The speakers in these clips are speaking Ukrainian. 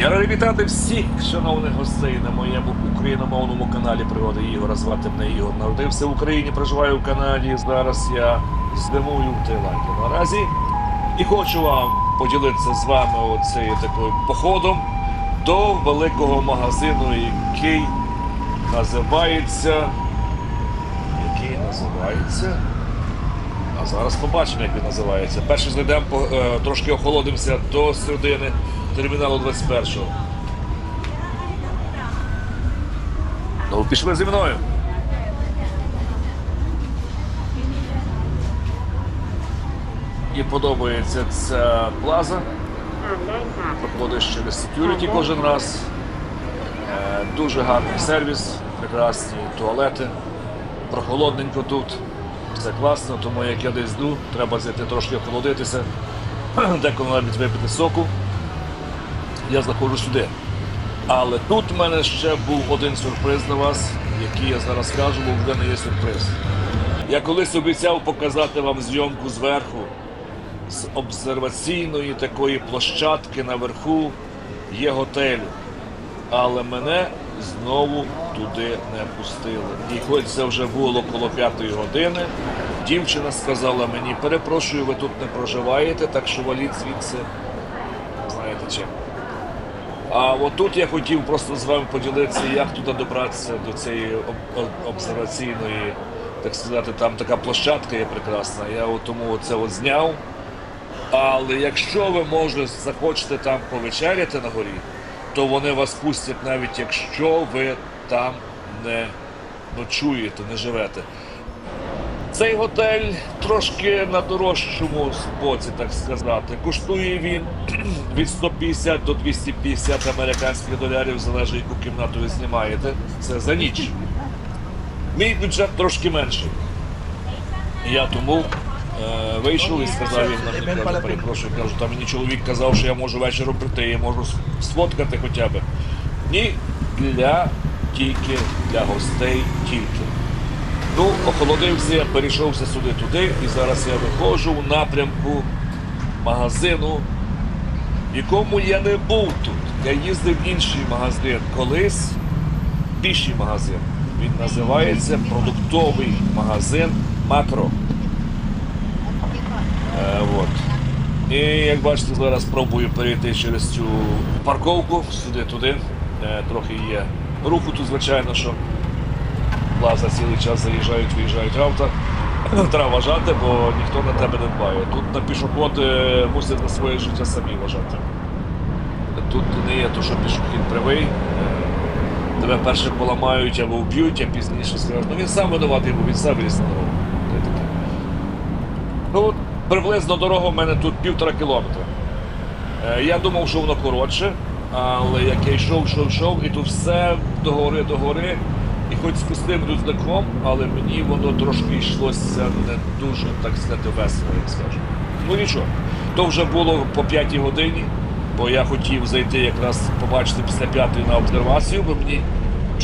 Я радий вітати всіх шановних гостей на моєму україномовному каналі Пригоди Ігора. Звати мене Ігор. Народився в Україні, проживаю в Канаді. Зараз я зимую в Таїланді наразі. І хочу вам поділитися з вами оцею такою походом до великого магазину, який називається. Який називається. А зараз побачимо, як він називається. Перший зайдемо, е, трошки охолодимося до середини терміналу 21-го. Ну, пішли зі мною. І подобається ця плаза. Проходиш через security кожен раз. Е, Дуже гарний сервіс, прекрасні туалети. Прохолодненько тут. Все класно, тому як я десь йду, треба зайти трошки охолодитися, деколи навіть випити соку. Я заходжу сюди. Але тут в мене ще був один сюрприз для вас, який я зараз скажу, бо вже не є сюрприз. Я колись обіцяв показати вам зйомку зверху, з обсерваційної такої площадки наверху є готелю. Але мене знову туди не пустили. І хоч це вже було коло п'ятої години, дівчина сказала мені, перепрошую, ви тут не проживаєте, так що валіть звідси, знаєте чим. А отут я хотів просто з вами поділитися, як туди добратися до цієї об- об- обсерваційної, так сказати, там така площадка є прекрасна. Я от тому це от зняв. Але якщо ви може захочете там повечеряти на горі, то вони вас пустять навіть якщо ви там не ночуєте, не живете. Цей готель трошки на дорожчому боці, так сказати. Коштує він від 150 до 250 американських доларів, залежить яку кімнату ви знімаєте. Це за ніч. Мій бюджет трошки менший. Я тому е, вийшов і сказав їм на кажу, перепрошую, кажу, там мені чоловік казав, що я можу вечором прийти, я можу сфоткати хоча б. Ні, для тільки для гостей тільки. Ну, охолодився, я перейшовся сюди туди, і зараз я виходжу в напрямку магазину, в якому я не був тут. Я їздив в інший магазин колись, більший магазин. Він називається продуктовий магазин Макро. Е, от. І як бачите, зараз пробую перейти через цю парковку сюди туди. Е, трохи є руху тут, звичайно, що плаза цілий час заїжджають, виїжджають авто. Треба вважати, бо ніхто на тебе не дбає. Тут на пішоходи мусять на своє життя самі вважати. Тут не є то, що пішохід правий. Е, Тебе перше поламають або вб'ють, а пізніше скажуть, ну він сам винуватий, бо він сам виліз на дорогу. Ну, приблизно дорога в мене тут півтора кілометра. Е, Я думав, що воно коротше, але як я йшов, йшов, йшов, і тут все догори, догори, і хоч з пустим рюкзаком, але мені воно трошки йшлося не дуже, так сказати, весело, як скажу. Ну нічого. То вже було по п'ятій годині, бо я хотів зайти якраз побачити після п'ятої на обсервацію, бо мені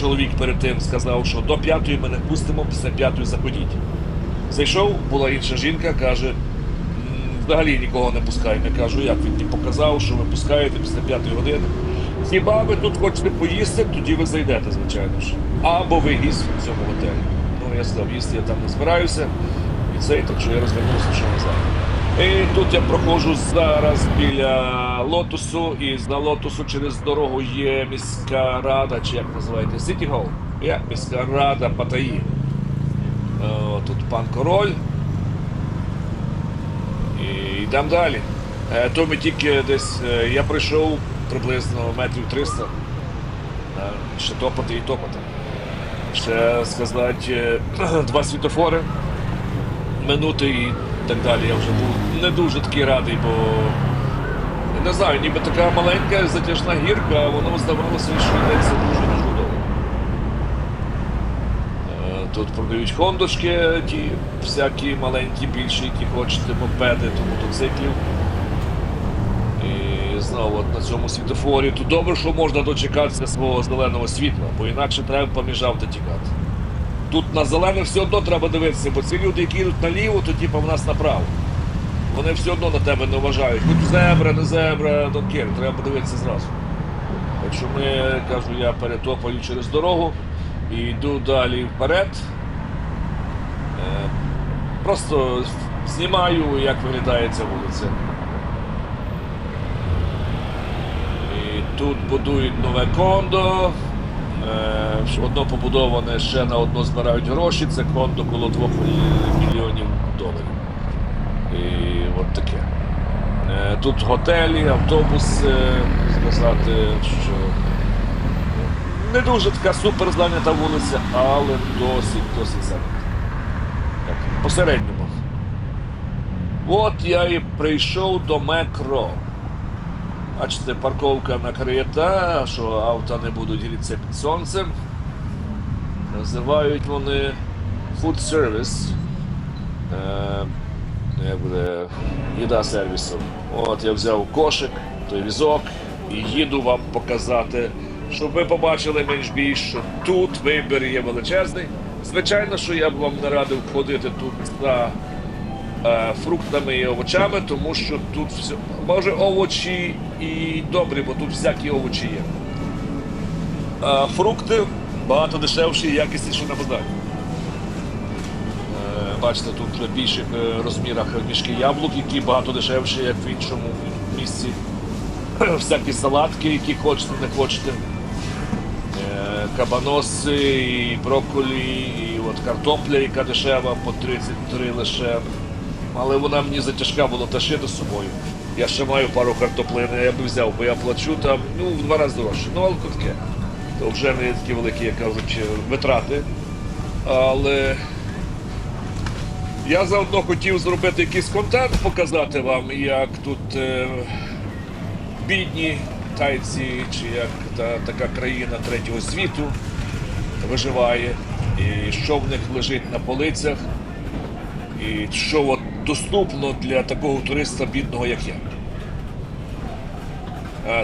чоловік перед тим сказав, що до п'ятої ми не пустимо, після п'ятої заходіть. Зайшов, була інша жінка, каже, взагалі нікого не пускаємо. Я кажу, як він мені показав, що ви пускаєте після п'ятої години. Хіба ви тут хочете поїсти, тоді ви зайдете, звичайно ж. Або ви гість в цьому готелі. Ну, я сказав, їсти я там не збираюся. І цей, так що я розвернувся, що назад. І тут я проходжу зараз біля лотосу, і за лотосу через дорогу є міська рада, чи як називаєте, City Hall. Є міська рада Паттайі. Е, Тут пан король. І йдемо далі. Е, То ми тільки десь. е, Я прийшов приблизно метрів 300. Е, Ще топати і топати. Ще сказати, е, два світофори минути і так далі. Я вже був не дуже такий радий, бо не знаю, ніби така маленька затяжна гірка, а воно здавалося, що йдеться дуже дуже довго. Е, Тут продають хондочки, ті всякі маленькі, більші, які хочете, мопеди, то мотоциклів. Знову на цьому світофорі. Тут добре, що можна дочекатися свого зеленого світла, бо інакше треба поміж авто тікати. Тут на зелене все одно треба дивитися, бо ці люди, які йдуть наліво, то типу в нас направо. Вони все одно на тебе не вважають. Хоч зебра, не зебра, care, треба подивитися зразу. що ми кажу, я перетопаю через дорогу і йду далі вперед. Е, Просто знімаю, як виглядає ця вулиця. І тут будують нове кондо. Е, Одно побудоване ще на одно збирають гроші. Це кондо коло 2 мільйонів доларів. І от таке. Е, Тут готелі, автобуси, сказати, що не дуже така супер зайнята вулиця, але досить, досить зайнята. Посередньому. От я і прийшов до Мекро. Бачите, парковка накрита, що авто не будуть грітися під сонцем. Називають вони Food Service. Е, як буде їда сервісом. От я взяв кошик, той візок і їду вам показати, щоб ви побачили менш більш, що тут вибір є величезний. Звичайно, що я б вам не радив ходити тут за фруктами і овочами, тому що тут все. Може овочі і добрі, бо тут всякі овочі є. А фрукти багато дешевші і якісніші на базарі. Е, Бачите, тут в більших е, розмірах мішки яблук, які багато дешевші, як в іншому місці. Всякі салатки, які хочете, не хочете. Е, Кабаноси, і брокколі, і от картопля, яка дешева по 33 лише. Але вона мені затяжка була тащити з собою. Я ще маю пару картоплин, я би взяв, бо я плачу там ну, в два рази дорожче. Ну, але таке. То вже не такі великі, як кажуть, витрати. Але я заодно хотів зробити якийсь контент, показати вам, як тут е, бідні тайці, чи як та, така країна третього світу виживає, і що в них лежить на полицях, і що от доступно для такого туриста бідного, як я.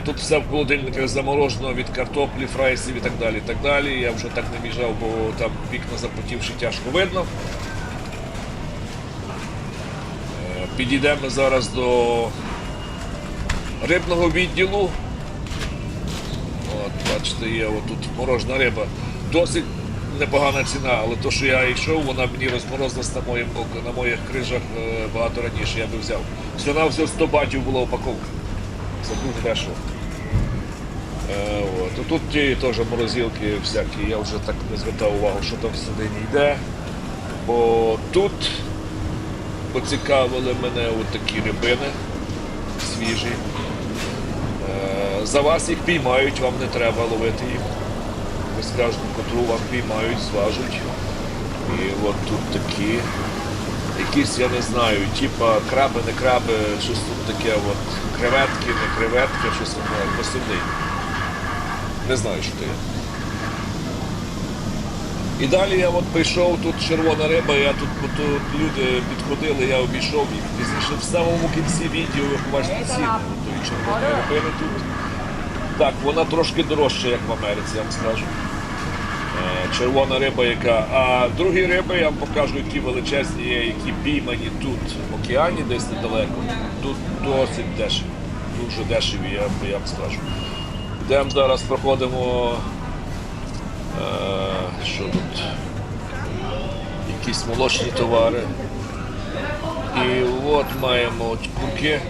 Тут все в холодильниках заморожено від картоплі, фрайсів і так далі. і так далі. Я вже так не біжав, бо там вікна запотівши тяжко видно. Е, Підійдемо зараз до рибного відділу. От, бачите, є отут морожна риба. Досить непогана ціна, але то, що я йшов, вона мені розморозилась на, моїм, на моїх крижах е, багато раніше, я би взяв. Все на все 100 батів була упаковка. Це дуже дешево. Е, от. Тут ті теж морозилки всякі, я вже так не звертав увагу, що там всередині йде. Бо тут поцікавили мене от такі рибини свіжі. Е, За вас їх піймають, вам не треба ловити їх. Скажете, котру вам піймають, зважуть. І от тут такі. Якісь, я не знаю, типа краби, не краби, щось тут таке, от креветки, не креветки, щось таке, посудний. Не знаю, що це є. І далі я от прийшов, тут червона риба, я тут, тут люди підходили, я обійшов їх. Пізніше в самому кінці відео ви побачите ціни тої червоної рибини тут. Так, вона трошки дорожча, як в Америці, я вам скажу. Е, Червона риба, яка. А другі риби я вам покажу, які величезні є, які піймані тут в океані, десь недалеко. Тут досить дешеві. Дуже дешеві, я, я вам скажу. Йдемо зараз, проходимо. Е, що тут? Якісь молочні товари. І от маємо от курки.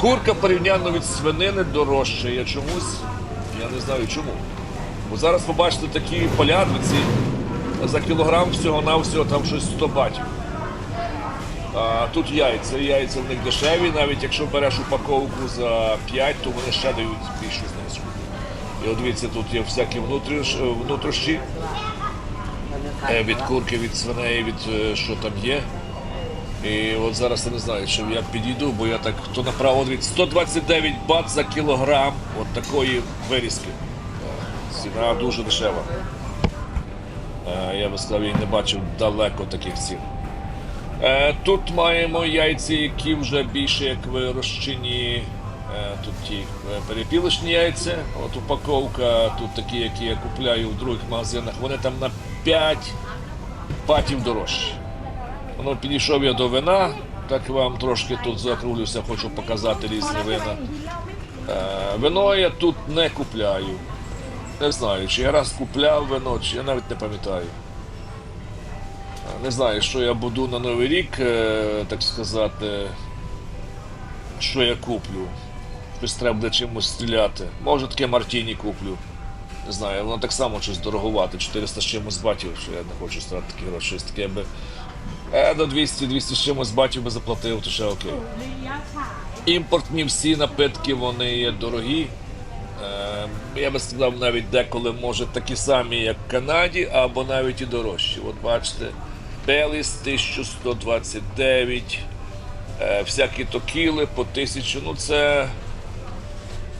Курка порівняно від свинини дорожча. Я чомусь, я не знаю чому. Бо зараз побачите такі полядвиці за кілограм всього-навсього там щось 100 батів. А тут яйця. Яйця в них дешеві, навіть якщо береш упаковку за 5, то вони ще дають більшу знижку. І от дивіться, тут є всякі внутріш, внутрішні е, від курки, від свиней, від е, що там є. І от зараз я не знаю, що я підійду, бо я так то направо від 129 бат за кілограм от такої вирізки. Е, Ціна дуже дешева. Е, Я би сказав, я не бачив далеко таких цін. Е, Тут маємо яйця, які вже більше як вирощені. Е, Тут ті перепілочні яйця, от упаковка, тут такі, які я купляю в других магазинах, вони там на 5 патів дорожчі. Воно підійшов я до вина, так вам трошки тут закрулюся, хочу показати різні вина. Е, вино я тут не купляю. Не знаю, чи я раз купляв вино, чи я навіть не пам'ятаю. Е, Не знаю, що я буду на Новий рік, е, так сказати, що я куплю. Щось треба буде чимось стріляти. Може таке Мартіні куплю. Не знаю, воно так само щось дороговато, 400 з чимось батів, що я не хочу стати такі гроші, щось таке би. Е, до 200, 200 з чимось батів би заплатив, то ще окей. Імпортні всі напитки вони є дорогі. Е, я би сказав, навіть деколи може такі самі, як в Канаді, або навіть і дорожчі. От бачите, Беліс 1129, е, всякі токіли по 1000, ну це.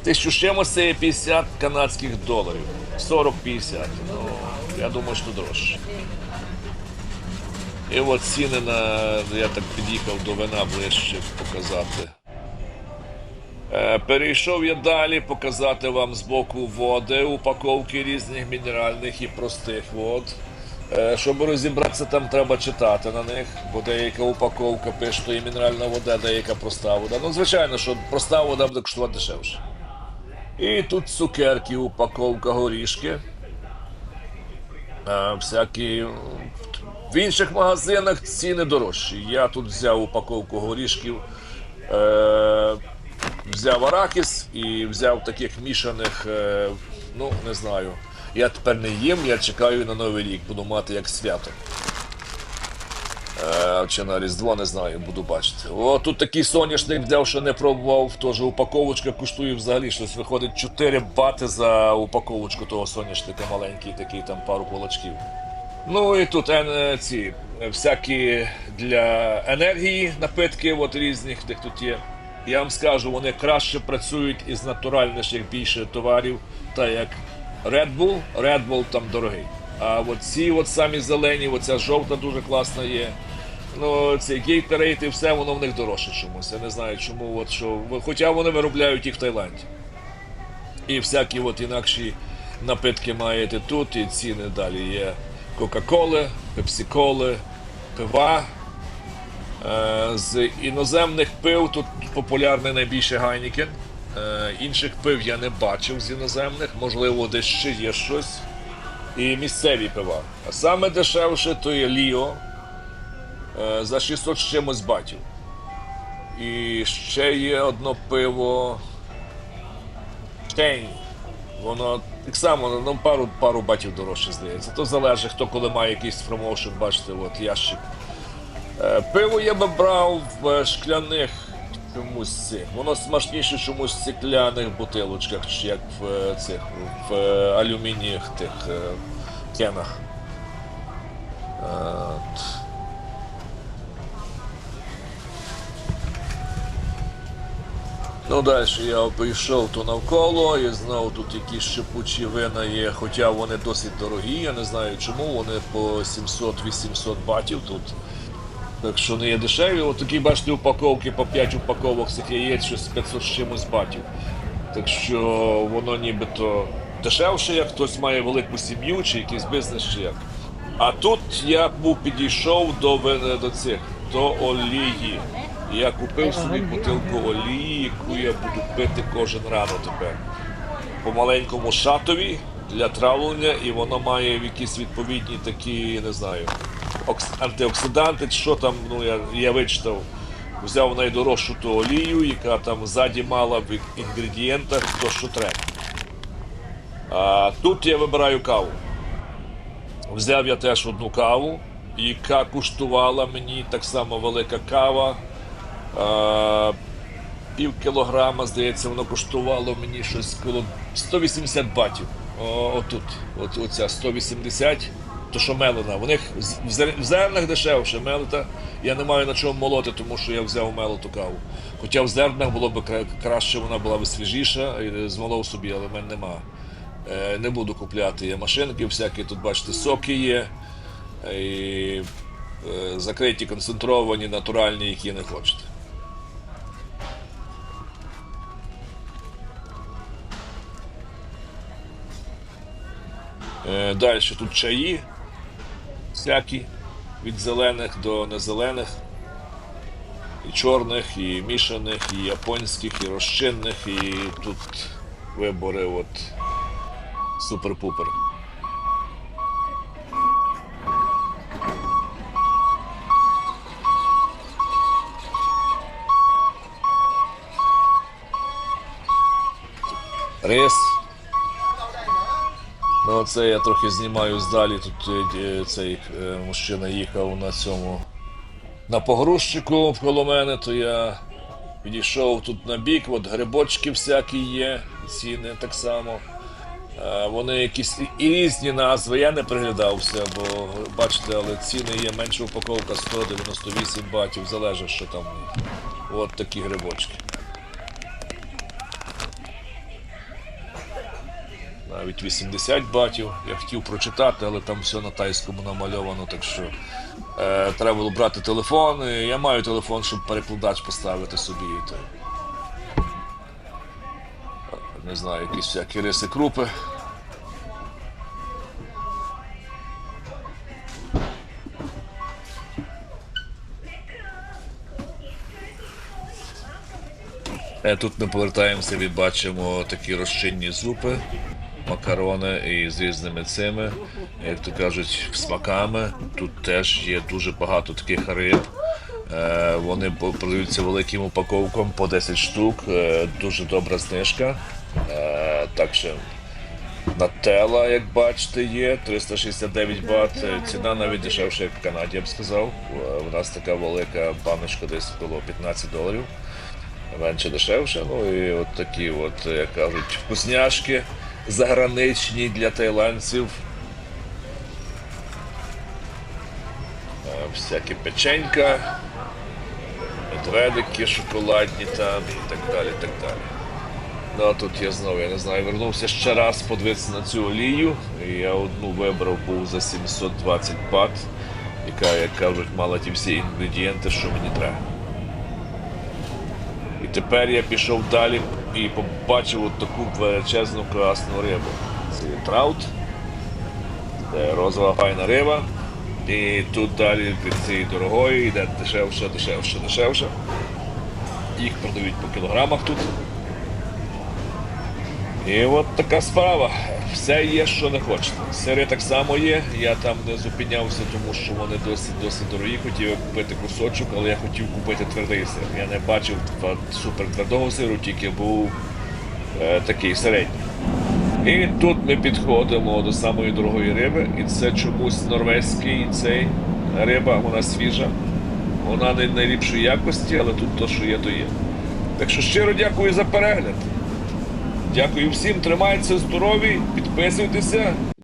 Тисячу чимось це є 50 канадських доларів. 40-50. Ну, я думаю, що дорожче. І от ціни на. Я так під'їхав до вина ближче показати. Е, Перейшов я далі показати вам з боку води, упаковки різних мінеральних і простих вод. Е, Щоб розібратися, там треба читати на них, бо деяка упаковка пише, що є мінеральна вода, деяка проста вода. Ну, звичайно, що проста вода буде коштувати дешевше. І тут цукерки, упаковка, горішки. Всякі. В інших магазинах ціни дорожчі. Я тут взяв упаковку горішків. Е, взяв аракіс і взяв таких мішаних, е, ну не знаю. Я тепер не їм, я чекаю на Новий рік, буду мати як свято. Е, чи на Різдво, не знаю, буду бачити. О, тут такий соняшник взяв, що не пробував, теж упаковочка коштує взагалі щось. Виходить 4 бати за упаковочку того соняшника маленький, такий там пару кулачків. Ну і тут е, ці е, всякі для енергії напитки, от різних тих тут є. Я вам скажу, вони краще працюють із натуральніших більше товарів, та як Red Bull, Red Bull там дорогий. А от ці от самі зелені, оця жовта дуже класна є. Ну, ці Gatorade і все, воно в них дорожче чомусь. Я не знаю, чому, от що. Хоча вони виробляють їх в Таїланді. І всякі от інакші напитки маєте тут, і ціни далі є Кока-Коли, Пепсі-Коли, пива. Е, З іноземних пив тут популярний найбільше Гайнікен. Е, Інших пив я не бачив з іноземних, можливо, десь ще є щось. І місцеві пива. А саме дешевше то є Ліо за 600 з чимось батів. І ще є одно пиво. Штейн. Воно так само ну, пару, пару батів дорожче здається. То залежить, хто коли має якийсь промоушен, бачите, от ящик. Е, Пиво я би брав в е, шкляних чомусь цих. Воно смачніше чомусь в стекляних бутилочках, чи як в е, цих в е, алюмініях тих е, кенах. Е, От. Ну, далі я обійшов то навколо і знову тут якісь шипучі вина є, хоча вони досить дорогі, я не знаю чому, вони по 700-800 батів тут. Так що не є дешеві. От бачите, упаковки по 5 упаковок цих яєць, щось 500 з чимось батів. Так що воно нібито дешевше, як хтось має велику сім'ю чи якийсь бізнес, чи як. А тут я був підійшов до, до цих, до олії. Я купив собі бутилку олії, яку я буду пити кожен рано тепер. По маленькому шатові для травлення, і воно має якісь відповідні такі, не знаю, антиоксиданти, що там, ну я, я вичитав. Взяв найдорожчу ту олію, яка там ззаді мала в інгредієнтах то, що треба. А тут я вибираю каву. Взяв я теж одну каву, яка коштувала мені так само велика кава. Пів кілограма, здається, воно коштувало мені щось коло 180 батів. О, отут, от, оця 180, то що мелена. В них в зернах дешевше мелета. Я не маю на чому молоти, тому що я взяв мелоту каву. Хоча в зернах було б краще, вона була б свіжіша, і змолов собі, але в мене нема. Е, не буду купляти. Є машинки, всякі тут, бачите, соки є. І, е, закриті, концентровані, натуральні, які не хочете. Далі тут чаї всякі, від зелених до незелених. І чорних, і мішаних, і японських, і розчинних, і тут вибори от супер-пупер. Рис. Ну, це я трохи знімаю здалі. Тут е, цей е, мужчина їхав на цьому на погрузчику коло мене, то я підійшов тут на бік, от грибочки всякі є, ціни так само. Е, Вони якісь і різні назви, я не приглядався, бо бачите, але ціни є менша упаковка 198 батів, залежить, що там. От такі грибочки. Навіть 80 батів. Я хотів прочитати, але там все на тайському намальовано, так що е, треба було брати телефон. І я маю телефон, щоб перекладач поставити собі. То, не знаю, якісь всякі риси крупи. Е, Тут ми повертаємося і бачимо такі розчинні зупи, макарони і з різними цими, як то кажуть, смаками. Тут теж є дуже багато таких риб. Е, Вони продаються великим упаковком по 10 штук. Е, Дуже добра знижка. Е, Так що Нателла, як бачите, є 369 бат. Ціна навіть дешевша, як в Канаді, я б сказав. У нас така велика баночка десь коло 15 доларів менше дешевше. Ну і от такі, от, як кажуть, вкусняшки заграничні для тайландців. Е, Всякі печенька, медведики шоколадні там і так далі. так далі. Ну, а тут я знову, я не знаю, вернувся ще раз подивитися на цю олію. І я одну вибрав був за 720 бат, яка, як кажуть, мала ті всі інгредієнти, що мені треба. І тепер я пішов далі і побачив от таку величезну красну рибу. Це траут, це розова файна риба. І тут далі від цієї дорогої йде дешевше, дешевше, дешевше. Їх продають по кілограмах тут. І от така справа. Все є, що не хочете. Сири так само є. Я там не зупинявся, тому що вони досить досить дорогі. Хотів купити кусочок, але я хотів купити твердий сир. Я не бачив супер твердого сиру, тільки був е, такий середній. І тут ми підходимо до самої дорогої риби, і це чомусь норвезький цей риба, вона свіжа. Вона не найліпшої якості, але тут то, що є, то є. Так що щиро дякую за перегляд. Дякую всім, тримайтеся здорові, підписуйтеся.